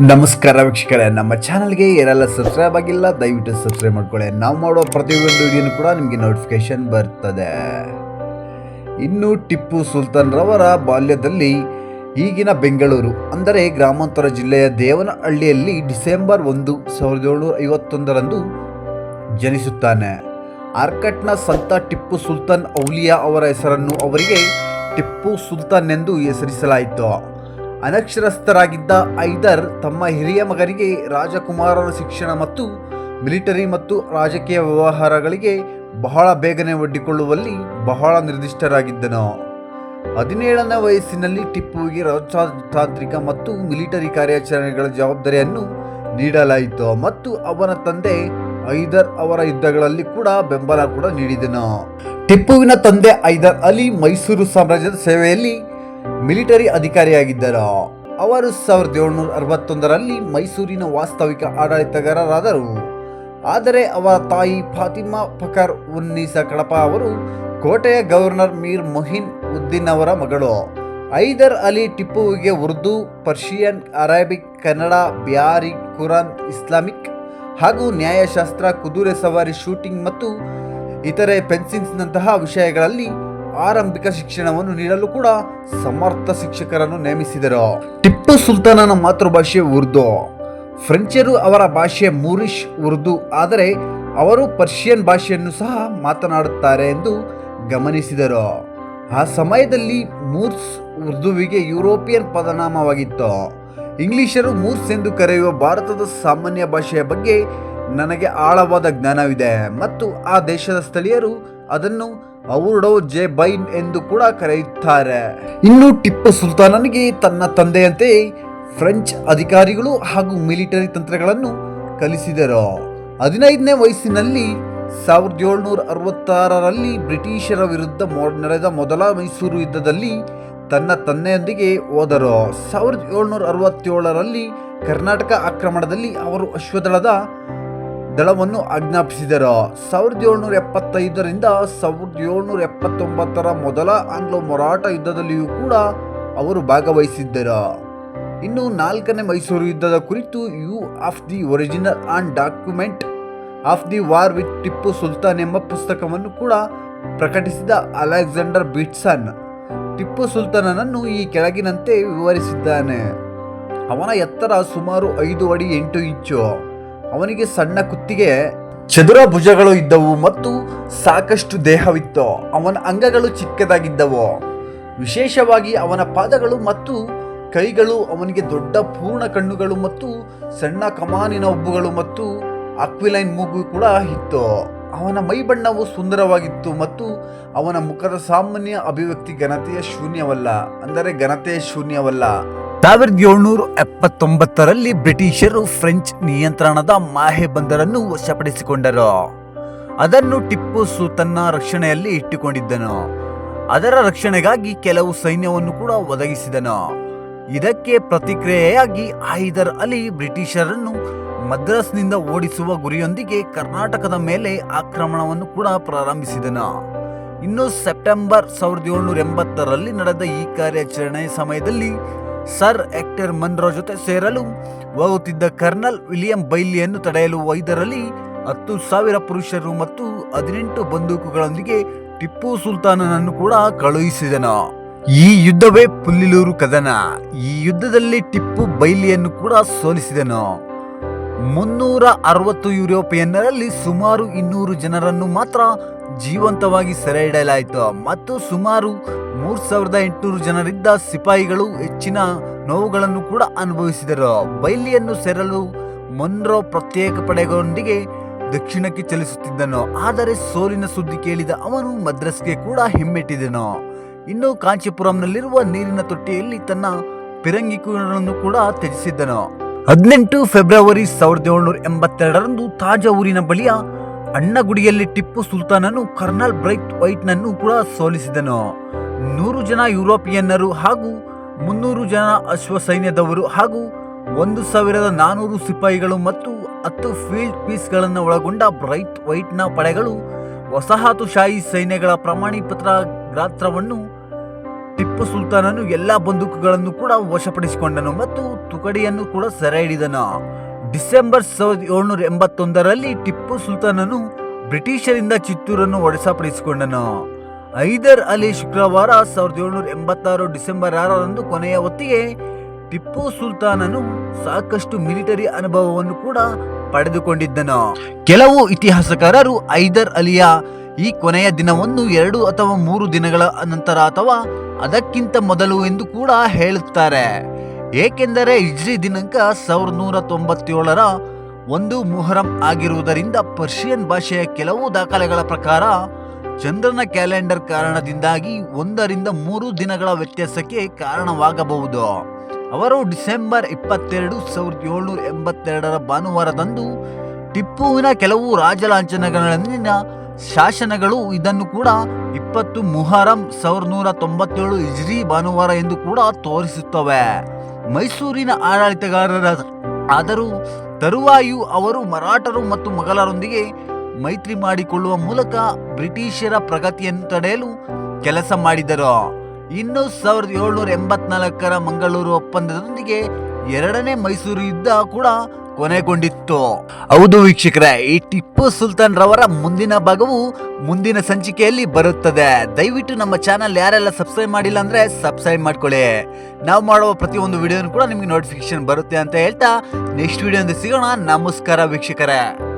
ನಮಸ್ಕಾರ ವೀಕ್ಷಕರೇ, ನಮ್ಮ ಚಾನಲ್ಗೆ ಏನೆಲ್ಲ ಸಬ್ಸ್ಕ್ರೈಬ್ ಆಗಿಲ್ಲ, ದಯವಿಟ್ಟು ಸಬ್ಸ್ಕ್ರೈಬ್ ಮಾಡ್ಕೊಳ್ಳಿ. ನಾವು ಮಾಡುವ ಪ್ರತಿಯೊಂದು ವಿಡಿಯೋನು ಕೂಡ ನಿಮಗೆ ನೋಟಿಫಿಕೇಶನ್ ಬರ್ತದೆ. ಇನ್ನು ಟಿಪ್ಪು ಸುಲ್ತಾನ್ರವರ ಬಾಲ್ಯದಲ್ಲಿ ಈಗಿನ ಬೆಂಗಳೂರು, ಅಂದರೆ ಗ್ರಾಮಾಂತರ ಜಿಲ್ಲೆಯ ದೇವನಹಳ್ಳಿಯಲ್ಲಿ ಡಿಸೆಂಬರ್ ಒಂದು, ಸಾವಿರದ ಏಳ್ನೂರ ಐವತ್ತೊಂದರಂದು ಜನಿಸುತ್ತಾನೆ. ಆರ್ಕಟ್ನ ಸಂತ ಟಿಪ್ಪು ಸುಲ್ತಾನ್ ಔಲಿಯಾ ಅವರ ಹೆಸರನ್ನು ಅವರಿಗೆ ಟಿಪ್ಪು ಸುಲ್ತಾನ್ ಎಂದು ಹೆಸರಿಸಲಾಯಿತು. ಅನಕ್ಷರಸ್ಥರಾಗಿದ್ದ ಐದರ್ ತಮ್ಮ ಹಿರಿಯ ಮಗನಿಗೆ ರಾಜಕುಮಾರರ ಶಿಕ್ಷಣ ಮತ್ತು ಮಿಲಿಟರಿ ಮತ್ತು ರಾಜಕೀಯ ವ್ಯವಹಾರಗಳಿಗೆ ಬಹಳ ಬೇಗನೆ ಒಡ್ಡಿಕೊಳ್ಳುವಲ್ಲಿ ಬಹಳ ನಿರ್ದಿಷ್ಟರಾಗಿದ್ದನು. ಹದಿನೇಳನೇ ವಯಸ್ಸಿನಲ್ಲಿ ಟಿಪ್ಪುವಿಗೆ ರಾಜತಾಂತ್ರಿಕ ಮತ್ತು ಮಿಲಿಟರಿ ಕಾರ್ಯಾಚರಣೆಗಳ ಜವಾಬ್ದಾರಿಯನ್ನು ನೀಡಲಾಯಿತು ಮತ್ತು ಅವನ ತಂದೆ ಐದರ್ ಅವರ ಯುದ್ಧಗಳಲ್ಲಿ ಕೂಡ ಬೆಂಬಲ ಕೂಡ ನೀಡಿದನು. ಟಿಪ್ಪುವಿನ ತಂದೆ ಐದರ್ ಅಲಿ ಮೈಸೂರು ಸಾಮ್ರಾಜ್ಯದ ಸೇವೆಯಲ್ಲಿ ಮಿಲಿಟರಿ ಅಧಿಕಾರಿಯಾಗಿದ್ದರು. ಅವರು ಸಾವಿರದ ಏಳುನೂರ ಅರವತ್ತೊಂದರಲ್ಲಿ ಮೈಸೂರಿನ ವಾಸ್ತವಿಕ ಆಡಳಿತಗಾರರಾದರು. ಆದರೆ ಅವರ ತಾಯಿ ಫಾತಿಮಾ ಫಕರ್ ಉನ್ನೀಸ ಕಡಪ ಅವರು ಕೋಟೆಯ ಗವರ್ನರ್ ಮೀರ್ ಮೊಹಿನ್ ಉದ್ದೀನ್ ಅವರ ಮಗಳು. ಐದರ್ Ali ಟಿಪ್ಪುವಿಗೆ Urdu, Persian, Arabic, Kannada Beary Quran, Islamic ಹಾಗೂ ನ್ಯಾಯಶಾಸ್ತ್ರ, ಕುದುರೆ ಸವಾರಿ, ಶೂಟಿಂಗ್ ಮತ್ತು ಇತರೆ ಪೆನ್ಸಿಲ್ಸ್ನಂತಹ ವಿಷಯಗಳಲ್ಲಿ ಆರಂಭಿಕ ಶಿಕ್ಷಣವನ್ನು ನೀಡಲು ಕೂಡ ಸಮರ್ಥ ಶಿಕ್ಷಕರನ್ನು ನೇಮಿಸಿದರು. ಟಿಪ್ಪು ಸುಲ್ತಾನನ ಮಾತೃಭಾಷೆ ಉರ್ದು. ಫ್ರೆಂಚರು ಅವರ ಭಾಷೆ ಮೂರಿಷ್ ಉರ್ದು, ಆದರೆ ಅವರು ಪರ್ಷಿಯನ್ ಭಾಷೆಯನ್ನು ಸಹ ಮಾತನಾಡುತ್ತಾರೆ ಎಂದು ಗಮನಿಸಿದರು. ಆ ಸಮಯದಲ್ಲಿ ಮೂರ್ಸ್ ಉರ್ದುವಿಗೆ ಯುರೋಪಿಯನ್ ಪದನಾಮವಾಗಿತ್ತು. ಇಂಗ್ಲಿಷರು ಮೂರ್ಸ್ ಎಂದು ಕರೆಯುವ ಭಾರತದ ಸಾಮಾನ್ಯ ಭಾಷೆಯ ಬಗ್ಗೆ ನನಗೆ ಆಳವಾದ ಜ್ಞಾನವಿದೆ ಮತ್ತು ಆ ದೇಶದ ಸ್ಥಳೀಯರು ಅದನ್ನು ಔರ್ಡೋ ಜೆ ಬೈನ್ ಎಂದು ಕೂಡ ಕರೆಯುತ್ತಾರೆ. ಇನ್ನು ಟಿಪ್ಪು ಸುಲ್ತಾನನಿಗೆ ತನ್ನ ತಂದೆಯಂತೆ ಫ್ರೆಂಚ್ ಅಧಿಕಾರಿಗಳು ಹಾಗೂ ಮಿಲಿಟರಿ ತಂತ್ರಗಳನ್ನು ಕಲಿಸಿದರು. ಹದಿನೈದನೇ ವಯಸ್ಸಿನಲ್ಲಿ ಸಾವಿರದ ಏಳ್ನೂರ ಅರವತ್ತಾರರಲ್ಲಿ ಬ್ರಿಟಿಷರ ವಿರುದ್ಧ ನಡೆದ ಮೊದಲ ಮೈಸೂರು ಯುದ್ಧದಲ್ಲಿ ತನ್ನ ತಂದೆಯೊಂದಿಗೆ ಹೋದರು. ಸಾವಿರದ ಏಳ್ನೂರ ಅರವತ್ತೇಳರಲ್ಲಿ ಕರ್ನಾಟಕ ಆಕ್ರಮಣದಲ್ಲಿ ಅವರು ಅಶ್ವದಳದ ದಳವನ್ನು ಆಜ್ಞಾಪಿಸಿದರು ಸಾವಿರದ ಏಳ್ನೂರ ಎಪ್ಪತ್ತೈದರಿಂದ ಸಾವಿರದ ಏಳ್ನೂರ ಎಪ್ಪತ್ತೊಂಬತ್ತರ ಮೊದಲ ಆಂಗ್ಲೋ ಮರಾಠ ಯುದ್ಧದಲ್ಲಿಯೂ ಕೂಡ ಅವರು ಭಾಗವಹಿಸಿದ್ದರು. ಇನ್ನು ನಾಲ್ಕನೇ ಮೈಸೂರು ಯುದ್ಧದ ಕುರಿತು view of the original and document of the war with Tipu Sultan ಎಂಬ ಪುಸ್ತಕವನ್ನು ಕೂಡ ಪ್ರಕಟಿಸಿದ ಅಲೆಕ್ಸಾಂಡರ್ ಬಿಟ್ಸನ್ ಟಿಪ್ಪು ಸುಲ್ತಾನನನ್ನು ಈ ಕೆಳಗಿನಂತೆ ವಿವರಿಸಿದ್ದಾನೆ. ಅವನ ಎತ್ತರ ಸುಮಾರು ಐದು ಅಡಿ ಎಂಟು ಇಂಚು. ಅವನಿಗೆ ಸಣ್ಣ ಕುತ್ತಿಗೆ ಚದುರ ಭುಜಗಳು ಇದ್ದವು ಮತ್ತು ಸಾಕಷ್ಟು ದೇಹವಿತ್ತು. ಅವನ ಅಂಗಗಳು ಚಿಕ್ಕದಾಗಿದ್ದವು. ವಿಶೇಷವಾಗಿ ಅವನ ಪಾದಗಳು ಮತ್ತು ಕೈಗಳು, ಅವನಿಗೆ ದೊಡ್ಡ ಪೂರ್ಣ ಕಣ್ಣುಗಳು ಮತ್ತು ಸಣ್ಣ ಕಮಾನಿನ ಉಬ್ಬುಗಳು ಮತ್ತು ಅಕ್ವಿಲೈನ್ ಮೂಗು ಕೂಡ ಇತ್ತು. ಅವನ ಮೈ ಬಣ್ಣವು ಸುಂದರವಾಗಿತ್ತು ಮತ್ತು ಅವನ ಮುಖದ ಸಾಮಾನ್ಯ ಅಭಿವ್ಯಕ್ತಿ ಘನತೆಯ ಶೂನ್ಯವಲ್ಲ, ಅಂದರೆ ಘನತೆಯ ಶೂನ್ಯವಲ್ಲ. ಸಾವಿರದ ಏಳ್ನೂರ ಎಪ್ಪತ್ತೊಂಬತ್ತರಲ್ಲಿ ಬ್ರಿಟಿಷರು ಫ್ರೆಂಚ್ ನಿಯಂತ್ರಣದ ಮಾಹೆ ಬಂದರನ್ನು ವಶಪಡಿಸಿಕೊಂಡರು. ಅದನ್ನು ಟಿಪ್ಪು ಸುಲ್ತಾನ್ನ ರಕ್ಷಣೆಯಲ್ಲಿ ಇಟ್ಟುಕೊಂಡಿದ್ದನು. ಅದರ ರಕ್ಷಣೆಗಾಗಿ ಕೆಲವು ಸೈನ್ಯವನ್ನು ಕೂಡ ಒದಗಿಸಿದನು. ಇದಕ್ಕೆ ಪ್ರತಿಕ್ರಿಯೆಯಾಗಿ ಹೈದರ್ ಅಲಿ ಬ್ರಿಟಿಷರನ್ನು ಮದ್ರಾಸ್ನಿಂದ ಓಡಿಸುವ ಗುರಿಯೊಂದಿಗೆ ಕರ್ನಾಟಕದ ಮೇಲೆ ಆಕ್ರಮಣವನ್ನು ಕೂಡ ಪ್ರಾರಂಭಿಸಿದನು. ಇನ್ನು ಸೆಪ್ಟೆಂಬರ್ ಸಾವಿರದ ಏಳ್ನೂರ ಎಂಬತ್ತರಲ್ಲಿ ನಡೆದ ಈ ಕಾರ್ಯಾಚರಣೆ ಸಮಯದಲ್ಲಿ ಸರ್ ಎಕ್ಟರ್ ಮನ್ರೋ ಜೊತೆ ಸೇರಲು ಹೋಗುತ್ತಿದ್ದ ಕರ್ನಲ್ ವಿಲಿಯಂ ಬೈಲಿಯನ್ನು ತಡೆಯಲು ಐದರಲ್ಲಿ ಹತ್ತು ಸಾವಿರ ಪುರುಷರು ಮತ್ತು ಹದಿನೆಂಟು ಬಂದೂಕುಗಳೊಂದಿಗೆ ಟಿಪ್ಪು ಸುಲ್ತಾನನನ್ನು ಕೂಡ ಕಳುಹಿಸಿದನು. ಈ ಯುದ್ಧವೇ ಪುಲ್ಲಿಲೂರು ಕದನ. ಈ ಯುದ್ಧದಲ್ಲಿ ಟಿಪ್ಪು ಬೈಲಿಯನ್ನು ಕೂಡ ಸೋಲಿಸಿದನು. ಮುನ್ನೂರ ಅರವತ್ತು ಯುರೋಪಿಯನ್ನರಲ್ಲಿ ಸುಮಾರು ಇನ್ನೂರು ಜನರನ್ನು ಮಾತ್ರ ಜೀವಂತವಾಗಿ ಸೆರೆ ಹಿಡಿಯಲಾಯಿತು. ಮತ್ತು ಸುಮಾರು ಮೂರ್ ಸಾವಿರದ ಎಂಟುನೂರು ಜನರಿದ್ದ ಸಿಪಾಯಿಗಳು ಹೆಚ್ಚಿನ ನೋವುಗಳನ್ನು ಕೂಡ ಅನುಭವಿಸಿದರು. ಬೈಲಿಯನ್ನು ಸೆರಲು ಮೊನ್ರೋ ಪ್ರತ್ಯೇಕ ಪಡೆಗಳೊಂದಿಗೆ ದಕ್ಷಿಣಕ್ಕೆ ಚಲಿಸುತ್ತಿದ್ದನು. ಆದರೆ ಸೋಲಿನ ಸುದ್ದಿ ಕೇಳಿದ ಅವನು ಮದ್ರಾಸ್ಗೆ ಕೂಡ ಹಿಮ್ಮೆಟ್ಟಿದನು. ಇನ್ನು ಕಾಂಚೀಪುರಂನಲ್ಲಿರುವ ನೀರಿನ ತೊಟ್ಟಿಯಲ್ಲಿ ತನ್ನ ಪಿರಂಗಿಕೂರನ್ನು ಕೂಡ ತ್ಯಜಿಸಿದ್ದನು. ಹದಿನೆಂಟು ಫೆಬ್ರವರಿ ಸಾವಿರದ ಏಳ್ನೂರ ಎಂಬತ್ತೆರಡರಂದು ತಾಜಾ ಊರಿನ ಬಳಿಯ ಅಣ್ಣಗುಡಿಯಲ್ಲಿ ಟಿಪ್ಪು ಸುಲ್ತಾನನು, ಕರ್ನಲ್ ಬ್ರೈಟ್ ವೈಟ್ನನ್ನು ಕೂಡ ಸೋಲಿಸಿದನು. ನೂರು ಜನ ಯುರೋಪಿಯನ್ನರು ಹಾಗೂ ಮುನ್ನೂರು ಜನ ಅಶ್ವ ಸೈನ್ಯದವರು ಹಾಗೂ ಒಂದು ಸಾವಿರದ ನಾನೂರು ಸಿಪಾಯಿಗಳು ಮತ್ತು ಹತ್ತು ಫೀಲ್ಡ್ ಪೀಸ್ಗಳನ್ನು ಒಳಗೊಂಡ ಬ್ರೈಟ್ ವೈಟ್ನ ಪಡೆಗಳು ವಸಾಹತುಶಾಹಿ ಸೈನ್ಯಗಳ ಪ್ರಮಾಣೀಪತ್ರ ಗಾತ್ರವನ್ನು ಟಿಪ್ಪು ಸುಲ್ತಾನನು ಎಲ್ಲಾ ಬಂದೂಕುಗಳನ್ನು ಕೂಡ ವಶಪಡಿಸಿಕೊಂಡನು ಮತ್ತು ತುಕಡಿಯನ್ನು ಕೂಡ ಸೆರೆ ಹಿಡಿದನು ಡಿಸೆಂಬರ್ ಸಾವಿರದ ಏಳ್ನೂರ ಎಂಬತ್ತೊಂದರಲ್ಲಿ ಟಿಪ್ಪು ಸುಲ್ತಾನನು ಬ್ರಿಟಿಷರಿಂದ ಚಿತ್ತೂರನ್ನು ಒಡೆಸಪಡಿಸಿಕೊಂಡನು. ಹೈದರ್ ಅಲಿ ಶುಕ್ರವಾರ ಸಾವಿರದ ಏಳ್ನೂರ ಎಂಬತ್ತಾರು ಡಿಸೆಂಬರ್ ಆರರಂದು ಕೊನೆಯ ಹೊತ್ತಿಗೆ ಟಿಪ್ಪು ಸುಲ್ತಾನನು ಸಾಕಷ್ಟು ಮಿಲಿಟರಿ ಅನುಭವವನ್ನು ಕೂಡ ಪಡೆದುಕೊಂಡಿದ್ದನು. ಕೆಲವು ಇತಿಹಾಸಕಾರರು ಹೈದರ್ ಅಲಿಯ ಈ ಕೊನೆಯ ದಿನವನ್ನು ಎರಡು ಅಥವಾ ಮೂರು ದಿನಗಳ ನಂತರ ಅಥವಾ ಅದಕ್ಕಿಂತ ಮೊದಲು ಎಂದು ಕೂಡ ಹೇಳುತ್ತಾರೆ. ಏಕೆಂದರೆ ಇಜ್ರಿ ದಿನಾಂಕ ಸಾವಿರದ ನೂರ ತೊಂಬತ್ತೇಳರ ಒಂದು ಮುಹರಂ ಆಗಿರುವುದರಿಂದ ಪರ್ಷಿಯನ್ ಭಾಷೆಯ ಕೆಲವು ದಾಖಲೆಗಳ ಪ್ರಕಾರ ಚಂದ್ರನ ಕ್ಯಾಲೆಂಡರ್ ಕಾರಣದಿಂದಾಗಿ ಒಂದರಿಂದ ಮೂರು ದಿನಗಳ ವ್ಯತ್ಯಾಸಕ್ಕೆ ಕಾರಣವಾಗಬಹುದು. ಅವರು ಡಿಸೆಂಬರ್ ಇಪ್ಪತ್ತೆರಡು ಸಾವಿರದ ಏಳ್ನೂರ ಎಂಬತ್ತೆರಡರ ಭಾನುವಾರದಂದು ಟಿಪ್ಪುವಿನ ಕೆಲವು ರಾಜಲಾಂಛನಗಳಲ್ಲಿನ ಶಾಸನಗಳು ಇದನ್ನು ಕೂಡ ಇಪ್ಪತ್ತು ಮುಹರಂ ಸಾವಿರದ ನೂರ ತೊಂಬತ್ತೇಳು ಇಜ್ರಿ ಭಾನುವಾರ ಎಂದು ಕೂಡ ತೋರಿಸುತ್ತವೆ. ಮೈಸೂರಿನ ಆಡಳಿತಗಾರರ ಆದರೂ ತರುವಾಯು ಅವರು ಮರಾಠರು ಮತ್ತು ಮೊಘಲರೊಂದಿಗೆ ಮೈತ್ರಿ ಮಾಡಿಕೊಳ್ಳುವ ಮೂಲಕ ಬ್ರಿಟಿಷರ ಪ್ರಗತಿಯನ್ನು ತಡೆಯಲು ಕೆಲಸ ಮಾಡಿದರು. ಇನ್ನು ಸಾವಿರದ ಏಳ್ನೂರ ಎಂಬತ್ನಾಲ್ಕರ ಮಂಗಳೂರು ಒಪ್ಪಂದದೊಂದಿಗೆ ಎರಡನೇ ಮೈಸೂರು ಯುದ್ಧ ಕೂಡ ಕೊನೆಗೊಂಡಿತ್ತು. ಹೌದು ವೀಕ್ಷಕರೇ, ಈ ಟಿಪ್ಪು ಸುಲ್ತಾನ್ ರವರ ಮುಂದಿನ ಭಾಗವು ಮುಂದಿನ ಸಂಚಿಕೆಯಲ್ಲಿ ಬರುತ್ತದೆ. ದಯವಿಟ್ಟು ನಮ್ಮ ಚಾನಲ್ ಯಾರೆಲ್ಲ ಸಬ್ಸ್ಕ್ರೈಬ್ ಮಾಡಿಲ್ಲ ಅಂದ್ರೆ ಸಬ್ಸ್ಕ್ರೈಬ್ ಮಾಡ್ಕೊಳ್ಳಿ. ನಾವು ಮಾಡುವ ಪ್ರತಿಯೊಂದು ವಿಡಿಯೋನು ಕೂಡ ನಿಮಗೆ ನೋಟಿಫಿಕೇಶನ್ ಬರುತ್ತೆ ಅಂತ ಹೇಳ್ತಾ ನೆಕ್ಸ್ಟ್ ವಿಡಿಯೋ ಸಿಗೋಣ. ನಮಸ್ಕಾರ ವೀಕ್ಷಕರೇ.